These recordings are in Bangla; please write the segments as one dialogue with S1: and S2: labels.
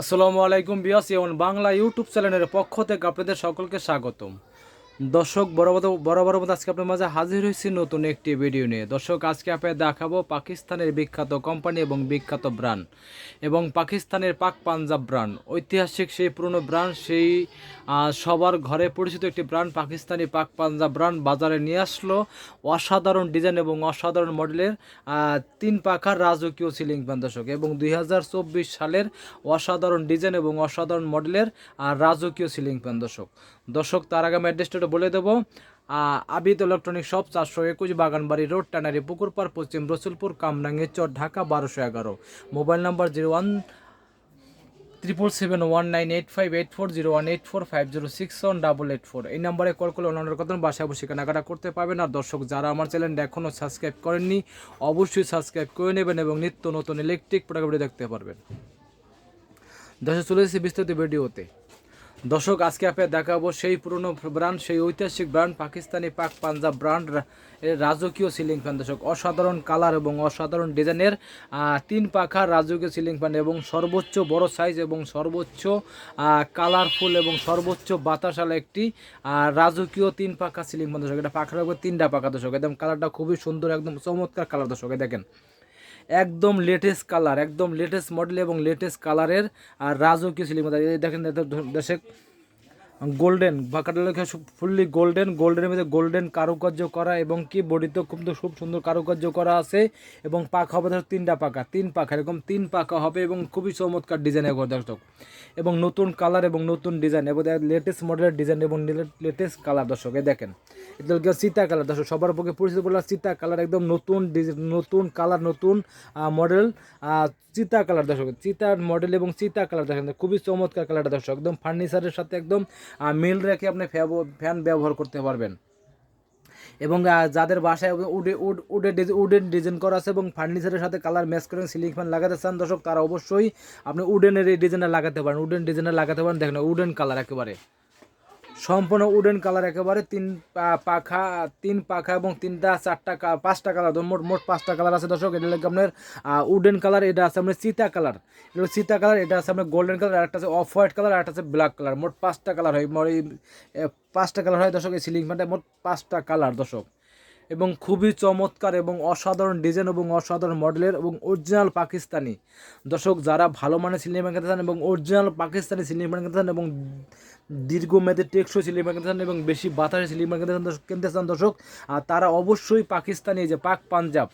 S1: আসসালামু আলাইকুম বিয়াস এবং বাংলা ইউটিউব চ্যানেলের পক্ষ থেকে আপনাদের সকলকে স্বাগতম। দর্শক, বড় বড় মতো আজকে আপনার মাঝে হাজির হয়েছি নতুন একটি ভিডিও নিয়ে। দর্শক, আজকে আপনাদের দেখাবো পাকিস্তানের বিখ্যাত কোম্পানি এবং বিখ্যাত ব্র্যান্ড এবং পাকিস্তানের পাক পাঞ্জাব ব্র্যান্ড ঐতিহাসিক সেই পুরনো ব্র্যান্ড সেই সবার ঘরে পরিচিত একটি ব্র্যান্ড পাকিস্তানি পাক পাঞ্জাব ব্র্যান্ড বাজারে নিয়ে আসলো। অসাধারণ ডিজাইন এবং অসাধারণ মডেলের তিন পাখার রাজকীয় সিলিং ফ্যান দর্শক। এবং দুই হাজার চব্বিশ সালের অসাধারণ ডিজাইন এবং অসাধারণ মডেলের রাজকীয় সিলিং ফ্যান দর্শক। দর্শক, তার আগে আমি অ্যাড্রেসটা বলে দেবো। আবিদ ইলেকট্রনিক শপ চারশো একুশ বাগানবাড়ি রোড টানারি পুকুরপাড় পশ্চিম রসুলপুর, কামরাঙ্গি চর, ঢাকা, বারোশো এগারো। Mobile number zero one triple seven one nine eight five eight four zero one eight four five zero six one double eight four এই নাম্বারে কল করলে অন্যান্য কথা বাসায় বসে কেনাকাটা করতে পারবেন। আর দর্শক, যারা আমার চ্যানেলটা এখনও সাবস্ক্রাইব করেননি, অবশ্যই সাবস্ক্রাইব করে নেবেন এবং নিত্য নতুন ইলেকট্রিক প্রোডাক্ট দেখতে পারবেন। দর্শক, চলে এসেছি বিস্তারিত ভিডিওতে দর্শক, আজকে আপনার দেখাবো সেই পুরনো ব্র্যান্ড, সেই ঐতিহাসিক ব্র্যান্ড, পাকিস্তানি পাক পাঞ্জাব ব্র্যান্ড রাজকীয় সিলিং ফ্যান। দর্শক, অসাধারণ কালার এবং অসাধারণ ডিজাইনের তিন পাখার রাজকীয় সিলিং ফ্যান এবং সর্বোচ্চ বড় সাইজ এবং সর্বোচ্চ কালারফুল এবং সর্বোচ্চ বাতাসালা একটি রাজকীয় তিন পাখা সিলিং ফ্যান। দর্শক, এটা পাখার উপর তিনটা পাখা। দর্শক, একদম কালারটা খুবই সুন্দর, একদম চমৎকার কালার। দর্শক দেখেন একদম লেটেস্ট কালার একদম লেটেস্ট মডেল এবং লেটেস্ট কালারের আর সিলিং এই দেখেন দেশে গোল্ডেন বা কাটার লেখা ফুললি গোল্ডেন, গোল্ডেনের মধ্যে গোল্ডেন কারুকার্য করা এবং কি বডিতেও খুব খুব সুন্দর কারুকার্য করা আছে এবং পাখা হবে ধর তিনটা পাখা, তিন পাখা, এরকম তিন পাখা হবে এবং খুবই চমৎকার ডিজাইনের ঘর দর্শক। এবং নতুন কালার এবং নতুন ডিজাইন এবং লেটেস্ট মডেলের ডিজাইন এবং লেটেস্ট কালার দর্শক, এ দেখেন। গিয়ে চিতা কালার দর্শক, সবার পক্ষে পরিচিত বললাম চিতা কালার একদম নতুন নতুন কালার নতুন মডেল চিতা কালার দর্শক চিতার মডেল এবং চিতা কালার দেখেন খুবই চমৎকার কালারটা দর্শক, একদম ফার্নিচারের সাথে একদম মিল রেখে আপনি ফ্যান ব্যবহার করতে পারবেন। এবং যাদের বাসায় উডে উড উডে ডিজ- উডেন ডিজাইন করা আছে এবং ফার্নিচারের সাথে কালার ম্যাচ করেন, সিলিং ফ্যান লাগাতে চান, দর্শক, তারা অবশ্যই আপনি উডেনের এই ডিজাইনটা লাগাতে পারেন, উডেন ডিজাইনটা লাগাতে পারেন, দেখেন, উডেন কালার একেবারে। সম্পূর্ণ উডেন কালার একেবারে, তিন পাখা তিন পাখা এবং তিনটা, চারটা পাঁচটা কালার মোট মোট পাঁচটা কালার আছে দর্শক, এটা লাগে আপনার উডেন কালার, এটা আছে আপনার চিতা কালার। এটা চিতা কালার, এটা আছে আপনার গোল্ডেন কালার একটা আছে অফ হোয়াইট কালার একটা আছে ব্ল্যাক কালার। মোট পাঁচটা কালার হয় পাঁচটা কালার হয় দর্শক, এই সিলিং ফ্যানটা মোট পাঁচটা কালার দর্শক। এবং খুবই চমৎকার এবং অসাধারণ ডিজাইন এবং অসাধারণ মডেলের এবং অরিজিনাল পাকিস্তানি। দর্শক, যারা ভালো মানের সিলিং ফ্যান কিনতে চান এবং অরিজিনাল পাকিস্তানি সিলিং ফ্যান কিনতে চান এবং দীর্ঘমেয়াদী টেকসই সিলিং ফ্যান কিনতে চান এবং বেশি বাতাসে সিলিং ফ্যান কিনতে চান কিনতে চান, দর্শক আর তারা অবশ্যই পাকিস্তানি যে পাক পাঞ্জাব,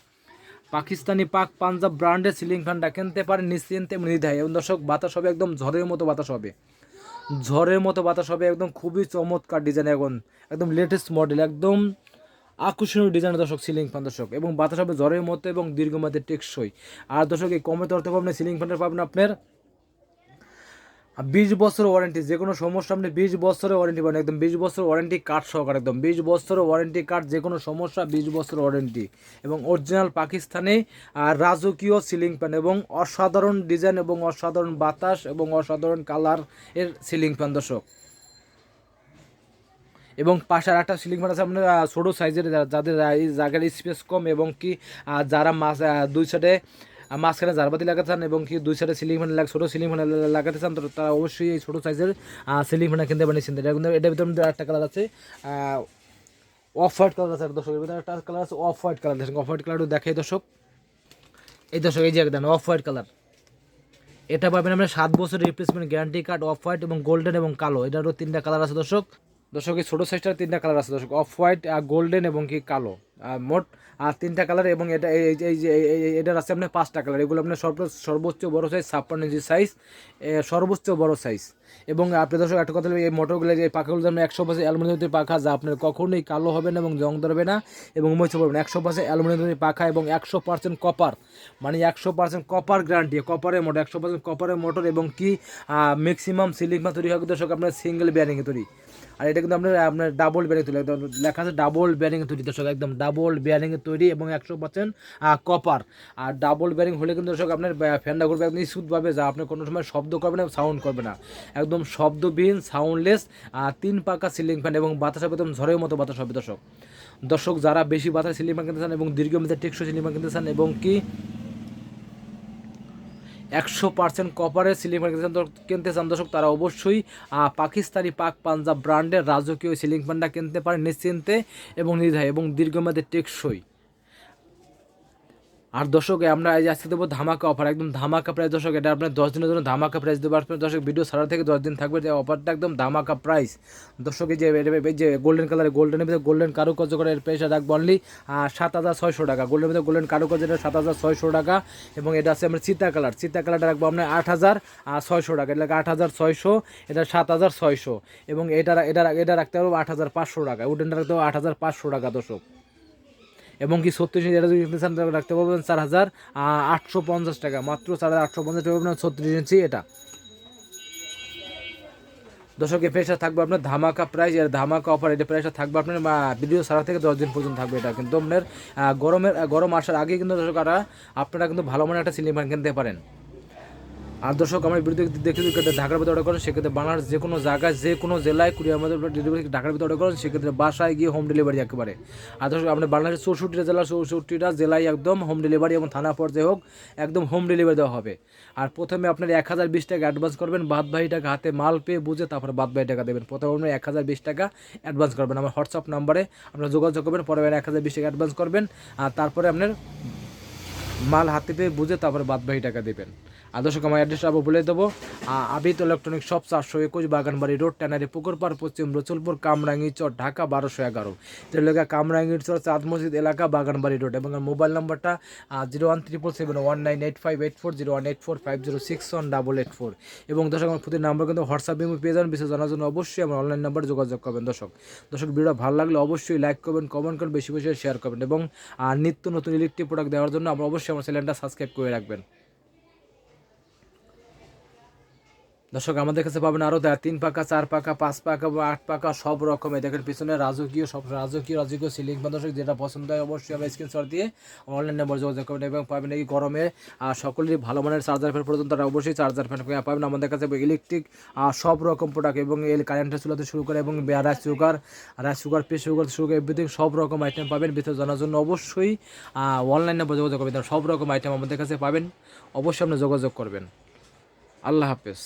S1: পাকিস্তানি পাক পাঞ্জাব ব্র্যান্ডের সিলিং ফ্যানটা কিনতে পারেন নিশ্চিন্তে নির্ধায় এবং দর্শক, বাতাস হবে একদম ঝড়ের মতো বাতাস হবে। ঝড়ের মতো বাতাস হবে, একদম খুবই চমৎকার ডিজাইন এখন একদম লেটেস্ট মডেল একদম আকর্ষণীয় ডিজাইনের দর্শক সিলিং ফ্যান দর্শক এবং বাতাস হবে ঝড়ের মতো এবং দীর্ঘমেয়াদী টেকসই। আর দর্শক, এই কমে তরতে পাবেন সিলিং ফ্যানটা পাবেন আপনার বিশ বছর ওয়ারেন্টি যে কোনো সমস্যা আপনি বিশ বছরের ওয়ারেন্টি পাবেন। একদম বিশ বছর ওয়ারেন্টি কার্ড সহকারে একদম বিশ বছরের ওয়ারেন্টি কার্ড যে কোনো সমস্যা, বিশ বছর ওয়ারেন্টি এবং অরিজিনাল পাকিস্তানি রাজকীয় সিলিং ফ্যান এবং অসাধারণ ডিজাইন এবং অসাধারণ বাতাস এবং অসাধারণ কালারের সিলিং ফ্যান দর্শক। এবং পাশে আর একটা সিলিং ফ্যান আছে আপনার ছোটো সাইজের যাদের জায়গার স্পেস কম এবং কি যারা মাছ দুই সাইডে মাঝখানে জারবাতি লাগাতে চান এবং কি দুই সাইডে সিলিং ফ্যান লাগ ছোটো সিলিং ফ্যান লাগাতে চান, তো তারা অবশ্যই এই ছোটো সাইজের সিলিং ফ্যান কিনতে পারেন এটা কিন্তু এটার ভিতরে একটা কালার আছে অফ হোয়াইট কালার আছে একটা দর্শকের ভিতরে একটা কালার আছে অফ হোয়াইট কালার দেখেন অফ হোয়াইট কালারটা দেখাই দর্শক। এই দর্শক, এই যে একদম অফ হোয়াইট কালার এটা পাবেন আপনার সাত বছর replacement guarantee card off white এবং গোল্ডেন এবং কালো। এটারও তিনটা কালার আছে দর্শক। দর্শক এই ছোটো সাইজটার তিনটা কালার আছে দর্শক অফ হোয়াইট গোল্ডেন এবং কি কালো। মোট তিনটা কালার এবং এটা, এই, এই- যে এটার আছে আপনার পাঁচটা কালার এগুলো আপনার সর্ব- সর্বোচ্চ বড় সাইজ ছাপ্পান্ন ইঞ্চি সাইজ সর্বোচ্চ বড় সাইজ এবং আপনি দর্শক, একটা কথা এই মোটরগুলো যে পাখাগুলো যেমন একশো পার্সেন্ট অ্যালুমিনিয়ামের পাখা, যা আপনার কখনোই কালো হবে না এবং জং ধরবে না, এবং মরিচে পড়বে না। একশো পার্সেন্ট অ্যালুমিনিয়ামের পাখা এবং একশো পার্সেন্ট কপার মানে একশো পার্সেন্ট কপার গ্যারান্টি কপারের মোটর একশো পার্সেন্ট কপারের মোটর এবং কি ম্যাক্সিমাম সিলিং মা তৈরি হয় দর্শক, আপনার সিঙ্গেল ব্যারিংয়ে তৈরি। আর এটা কিন্তু আপনার আপনার ডাবল ব্যারিং তৈরি, একদম লেখা আছে ডাবল ব্যারিংয়ে তৈরি দর্শক, একদম ডাবল ব্যারিংয়ে তৈরি এবং একশো পার্সেন্ট কপার আর ডাবল বেয়ারিং হলে কিন্তু দর্শক আপনার ফ্যানটা ঘুরবে একদম স্মুথভাবে যা আপনি কোনো সময় শব্দ করবে না সাউন্ড করবে না। একদম শব্দবিহীন সাউন্ডলেস তিন পাকা সিলিং ফ্যান এবং বাতাস হবে একদম ঝড়ের মতো বাতাস হবে দর্শক। দর্শক, যারা বেশি বাতাস সিলিং ফ্যান কিনতে চান এবং দীর্ঘমেয়াদে টেকসই সিলিং ফ্যান কিনতে চান এবং কি একশো পার্সেন্ট কপারের সিলিং ফ্যান কিনতে চান- দর্শক তারা অবশ্যই পাকিস্তানি পাক পাঞ্জাব ব্র্যান্ডের রাজকীয় সিলিং ফ্যানটা কিনতে পারে নিশ্চিন্তে এবং নির্ধায় এবং দীর্ঘমেয়াদে টেকসই। আর দর্শক আমরা এই আজকে দেবো ধামাকা অফার একদম ধামাকা প্রাইস দর্শক, এটা আপনার দশ দিনের জন্য ধামাকা প্রাইস দেবো। আপনার দর্শক ভিডিও সারা থেকে দশ দিন থাকবে যে অফারটা একদম ধামাকা প্রাইস দর্শক, এই যে যে গোল্ডেন কালারের গোল্ডেনের ভিতরে গোল্ডেন কারুকার্য করে এর প্রাইসটা রাখব অনলি সাত হাজার ছয়শো টাকা। গোল্ডের ভিতরে গোল্ডেন কারুকার্য এটা সাত হাজার ছয়শো টাকা, এবং এটা আছে আমরা চিতা কালার চিতা কালারটা রাখব আপনার আট হাজার ছয়শো টাকা। এটা আট হাজার ছয়শো, এটা সাত হাজার ছয়শো। এবং এটা এটা এটা রাখতে পারব আট হাজার পাঁচশো টাকা। উডেনটা রাখতে পারব আট হাজার পাঁচশো টাকা দর্শক। এবং কি ছত্রিশ ইঞ্চি এটা যদি রাখতে পারবেন চার হাজার আটশো পঞ্চাশ টাকা। মাত্র চার হাজার আটশো পঞ্চাশ টাকা পাবেন, ছত্রিশ ইঞ্চি এটা। দর্শক, এই থাকবে আপনার ধামাকা প্রাইস এর ধামাকা অফার এটা প্রাইসটা থাকবে আপনার ভিডিও সারা থেকে দশ দিন পর্যন্ত থাকবে এটা। কিন্তু আপনার গরমের গরম আসার আগে কিন্তু দর্শক, আপনারা কিন্তু ভালো মানের একটা সিলিং ফ্যান কিনতে পারেন। আর দর্শক আমার ভিডিও দেখে যদি ঢাকার ভিতরে অর্ডার করেন, সেক্ষেত্রে বাংলার যে কোনো জায়গায়, যে কোনো জেলায় কুড়িয়ার মধ্যে ডেলিভারি ঢাকার ভিতরে অর্ডার করেন, সেক্ষেত্রে বাসায় গিয়ে হোম ডেলিভারি একেবারে। আর দর্শক আপনার বাংলাদেশের চৌষট্টিটা জেলা চৌষট্টিটা জেলায় একদম হোম ডেলিভারি এবং থানা পর্যায়ে হোক, একদম হোম ডেলিভারি দেওয়া হবে। আর প্রথমে আপনার এক হাজার বিশ টাকা অ্যাডভান্স করবেন, বাদ ভাই টাকা হাতে মাল পেয়ে বুঝে তারপরে বাদ ভাই টাকা দেবেন। প্রথমে আপনার এক হাজার বিশ টাকা অ্যাডভান্স করবেন। আমার হোয়াটসঅ্যাপ নাম্বারে আপনারা যোগাযোগ করবেন, পরে এক হাজার বিশ টাকা অ্যাডভান্স করবেন, আর তারপরে আপনার মাল হাতে পেয়ে বুঝে তারপরে বাদ ভাই টাকা দেবেন। আর দর্শক, আমার অ্যাড্রেসটা আবার বলে দেবো। আবিদ ইলেকট্রনিক শপ চারশো একুশ বাগানবাড়ি রোড ট্যানারি পুকুরপাড় পশ্চিম রসুলপুর, কামরাঙ্গি চর, ঢাকা বারোশো এগারো। এলাকা কামরাঙ্গি চর, চাঁদ মসজিদ এলাকা, বাগানবাড়ি রোড এবং মোবাইল নাম্বারটা zero one triple seven one nine eight five eight four zero one eight four five zero six one double eight four এবং দর্শক, আমার প্রতি নাম্বার কিন্তু হোয়াটসঅ্যাপ বিমু পেয়ে যাবেন বিশেষ জানার জন্য অবশ্যই আমার অনলাইন নাম্বারে যোগাযোগ করবেন। দর্শক দর্শক ভিডিও ভালো লাগলে অবশ্যই লাইক করবেন কমেন্ট করবেন, বেশি বেশি শেয়ার করবেন। এবং নিত্য নতুন ইলেকট্রিক প্রোডাক্ট দেওয়ার জন্য আপনারা অবশ্যই আমার চ্যানেলটা সাবস্ক্রাইব করে রাখবেন। দর্শক, আমাদের কাছে পাবেন আরও দেয় তিন পাকা, চার পাকা, পাঁচ পাকা বা আট পাকা সব রকমের। দেখেন, পিছনে রাজকীয়, সব রাজকীয় রাজকীয় সিলিং বা দর্শক, যেটা পছন্দ হয় অবশ্যই আমরা স্ক্রিনশট দিয়ে অনলাইন নাম্বার যোগাযোগ করবেন এবং পাবেন এই গরমে সকলেরই ভালো মানের চার্জার ফ্যান পর্যন্ত তারা অবশ্যই চার্জার ফ্যান পাবেন। আমাদের কাছে ইলেকট্রিক সব রকম প্রোডাক্ট এবং এল কারেন্টের চুলাতে শুরু করে এবং রাইস সুগার রাইস সুগার পে সুগার করে এভরিথিং সব রকম আইটেম পাবেন। ভিতরে জানার জন্য অবশ্যই অনলাইন নাম্বার যোগাযোগ করবেন। সব রকম আইটেম আমাদের কাছে পাবেন। অবশ্যই আপনি যোগাযোগ করবেন। আল্লাহ হাফেজ।